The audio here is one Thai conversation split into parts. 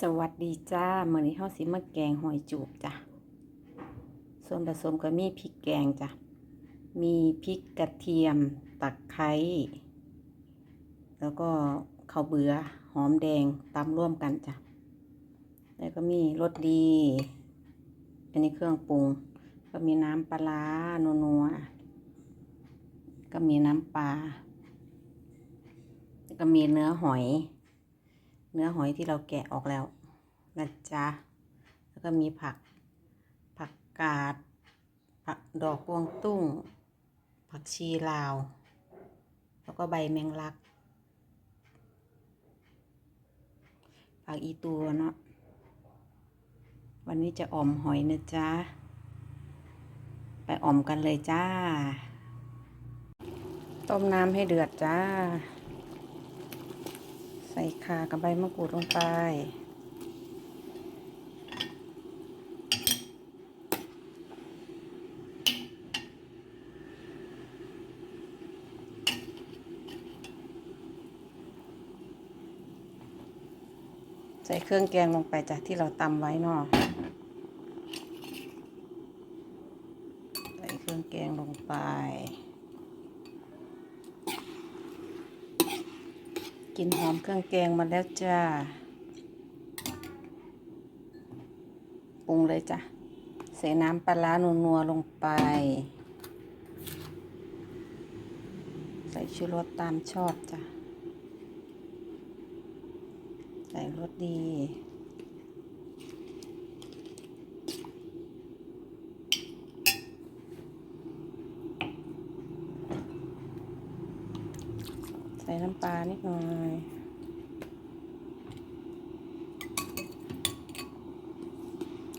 สวัสดีจ้ามื้อนี้เฮาสิมาแกงหอยจูบจ้ะ ส่วนผสมก็มีพริกแกงจ้ะ มีพริกกระเทียมตะไคร้แล้วก็ข้าวเบือหอมแดงตำร่วมกันจ้ะ แล้วก็มีรสดี อันนี้เครื่องปรุง ก็มีน้ำปลาร้านัวๆก็มีน้ำปลาแล้วก็มีเนื้อหอย เนื้อหอยที่เราแกะออกแล้วนะจ๊ะแล้วก็มีผัก ผักกาด ผักดอกกวางตุ้ง ผักชีลาว แล้วก็ใบแมงลัก ผักอีตัวเนาะ วันนี้จะอ่อมหอยนะจ๊ะ ไปอ่อมกันเลยจ้า ต้มน้ำให้เดือดจ้า ใส่ข่ากับใบมะกรูดลงไป ใส่เครื่องแกงลงไปจากที่เราตำไว้เนาะใส่เครื่องแกงลงไป กลินหอมเครื่องแกงมาแล้วจ้า ปรุงเลยจ้ะ ใส่น้ำปลาร้านัวๆลงไป ใส่ชูรสตามชอบจ้ะ ใส่รสดี น้ำปลานิดหน่อย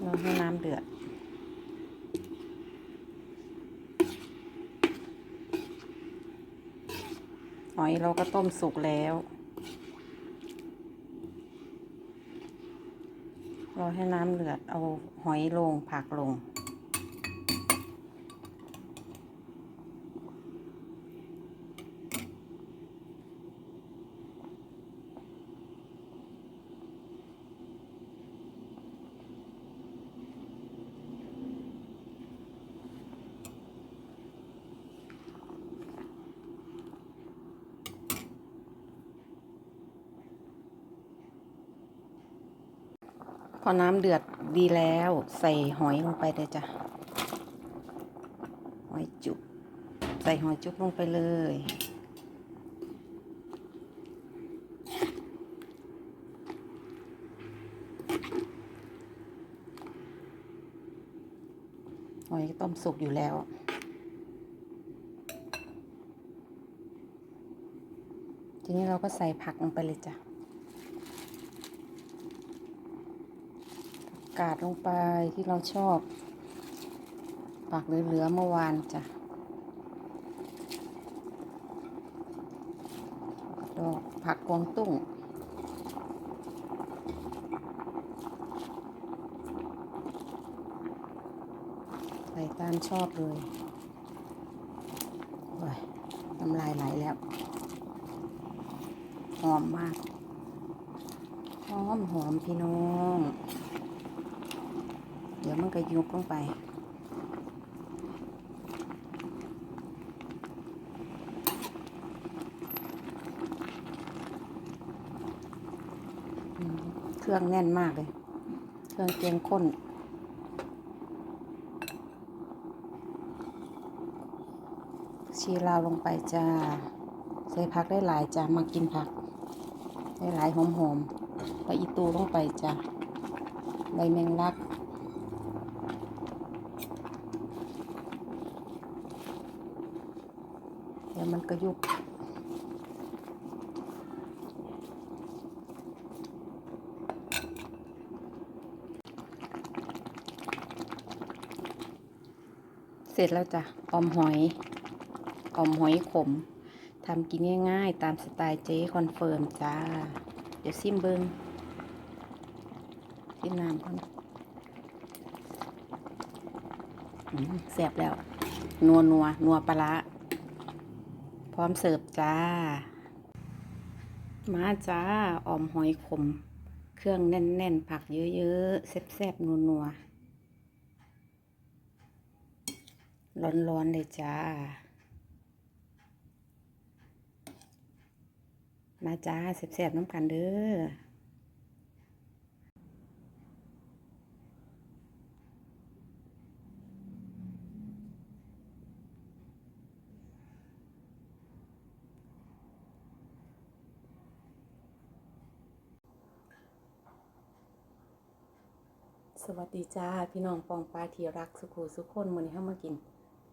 เราให้น้ำเดือดหอยเราก็ต้มสุกแล้วเราให้น้ำเดือดเอาหอยลงผักลง พอน้ำเดือดดีแล้วใส่หอยลงไปเลยจ้ะ หอยจุบใส่หอยจุบลงไปเลย หอยต้มสุกอยู่แล้วทีนี้เราก็ใส่ผักลงไปเลยจ้ะ กาดลงไปที่เราชอบ ปักเหลือๆเมื่อวานจ้ะดอกผักกวงตุ้งใส่ตามชอบเลยโอ้ยน้ำลายไหลแล้ว หอมมาก หอมหอมพี่น้อง ยวมันก็ยุบลงไป เครื่องแน่นมากเลย เครื่องเคียงข้นชีลาวลงไปจ้าใส่ผักได้หลายจ้ามากินผัก ได้หลายหอมๆแล้วอีตูลงไปจ้าใบแมงลัก เดี๋ยวมันก็ยุบเสร็จแล้วจ้ะอมหอยอมหอยขมทำกินง่ายๆ ตามสไตล์เจ๊คอนเฟิร์มจ้า เดี๋ยวซิมเบิงซิมน้ำก่อนแซ่บแล้ว นัวนัวนัวปลาร้า พร้อมเสิร์ฟจ้า มาจ้าออมหอยขม เครื่องแน่น ๆ ผักเยอะๆแซ่บๆนัวๆร้อนๆเลยจ้า มาจ้าแซ่บๆน้ำกันเด้อ สวัสดีจ้าพี่น้องปองปลาที่รักสุขูสุขคนมื้อนี้เฮามากิน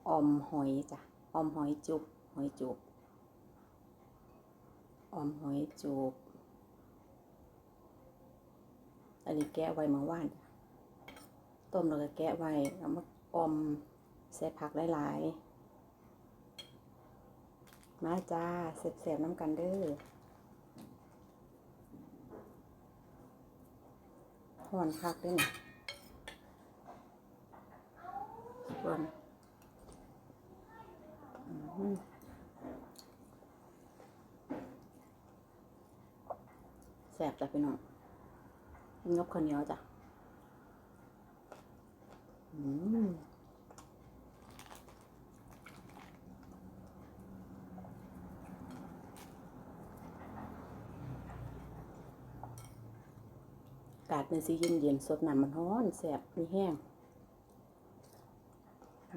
ออมหอยจ้ะออมหอยจุบหอยจุบออมหอยจุบอันนี้แกะไว้เมื่อวานต้มแล้วก็แกะไว้แล้วมาออมใส่ผักหลายๆมาจ้าแซ่บๆน้ำกันเด้อห่อนคักเด้วยนี่ส่ วนอืมแสบจ้ะพี่น้องกินกับข้าวเหนียวจ้ะอืมกาศเป็นสีเย็นๆสดน้ำมันร้อนแสบมีแห้ง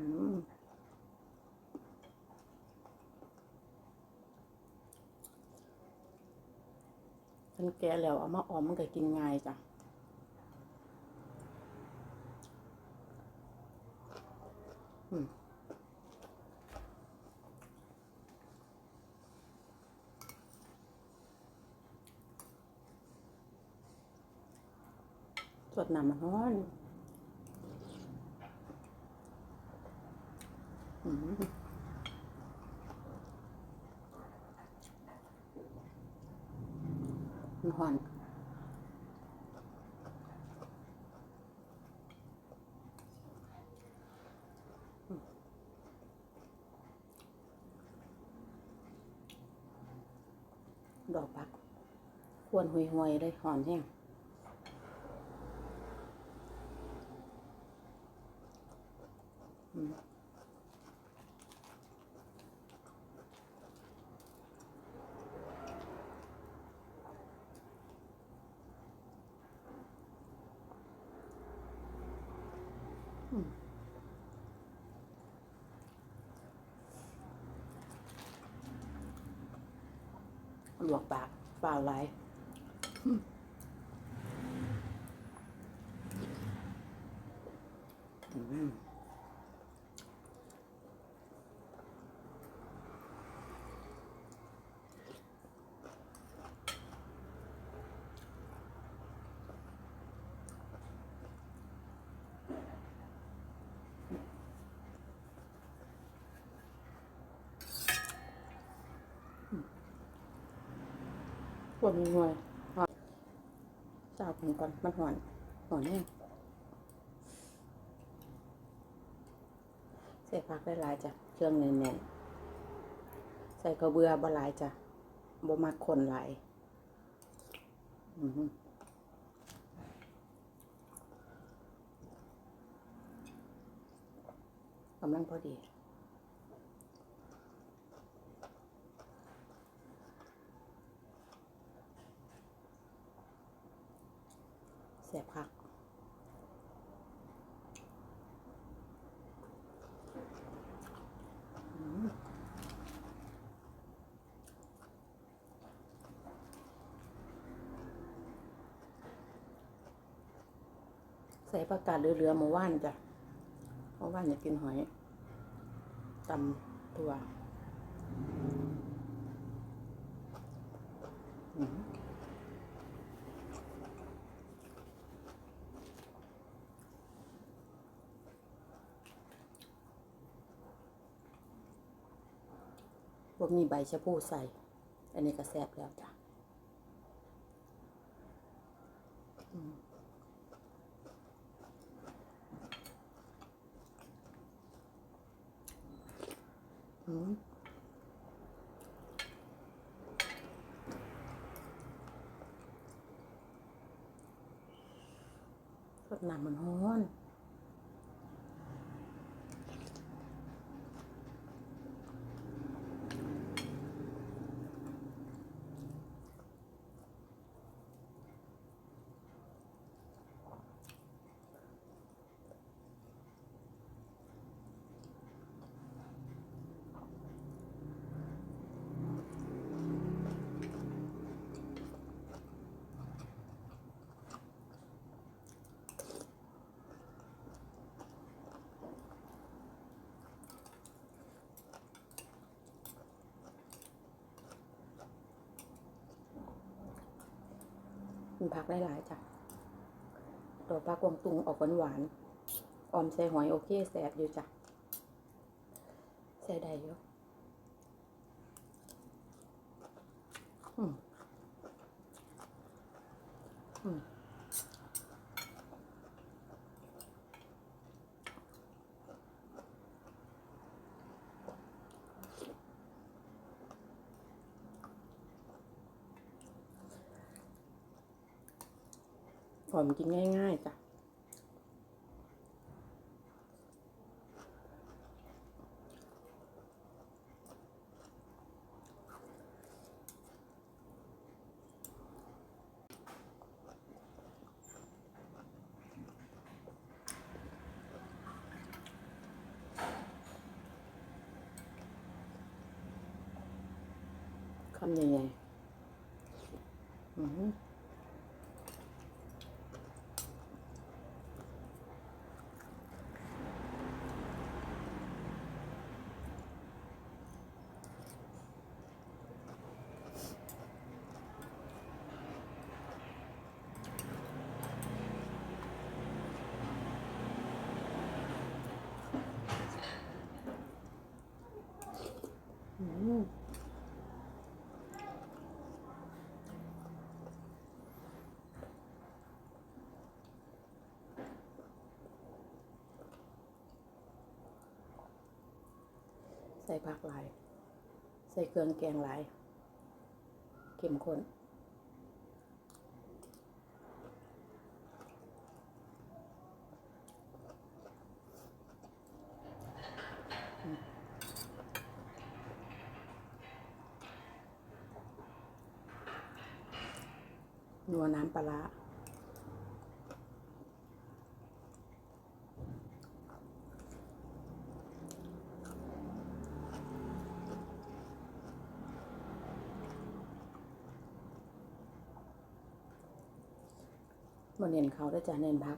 มันแก่แล้วเอามาออมมันก็กินง่ายจ้ะอืมสดน้ำมันร้อน มันหอนดอกปัก ควรหุยหวยๆเลยหอนแห้งอืม ลวกปากเปล่าไร วดหน่วยหอนเจ้าผมก่อนมันหอนหอนเนี่ยใส่ผักได้หลายจ้ะเครื่องแน่นๆใส่กระเบือบ่หลายจ้ะบ่มักคนหลายอือหือกำลังพอดี เสียบผักใส่ผักกาดเรือๆมาว่านจ้ะเพราะว่านอยากกินหอยตำตัวอืม ว่มีใบชะพูใส่ อันนี้ก็แซ่บแล้วจ้ะอืมอืมน้ำมันร้อนันผักหลายๆจ้ะตัวปลากวางตุงออกหวานๆออมใส่หอยโอเคแสบอยู่จ้ะใส่ได้อยู่อืมอืม หอมกินง่าย ๆจ้ะคำใหญ่ๆอือ ใส่ผักหลาย ใส่เครื่องแกงหลายเข้มข้น นัวน้ำปลาร้าบ่เน้นเขาได้จ้ะเน้นพัก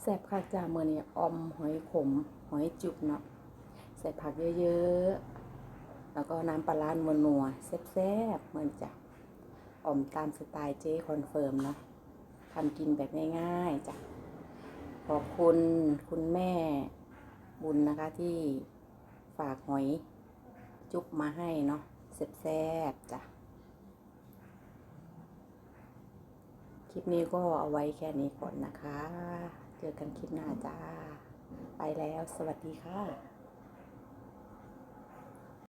แซ่บค่ะจ้าเมื่อนี้ออมหอยขม หอยจุบเนาะใส่ผักเยอะๆ แล้วก็น้ำปลาร้านัวๆแซ่บๆเหมือนจ้ะออมตามสไตล์เจ๊คอนเฟิร์มเนาะทำกินแบบง่ายๆจ้ะขอบคุณคุณแม่บุญนะคะที่ฝากหอยจุบมาให้เนาะแซ่บๆจ้ะคลิปนี้ก็เอาไว้แค่นี้ก่อนนะคะ เจอกันคลิปหน้าจ้า ไปแล้ว สวัสดีค่ะ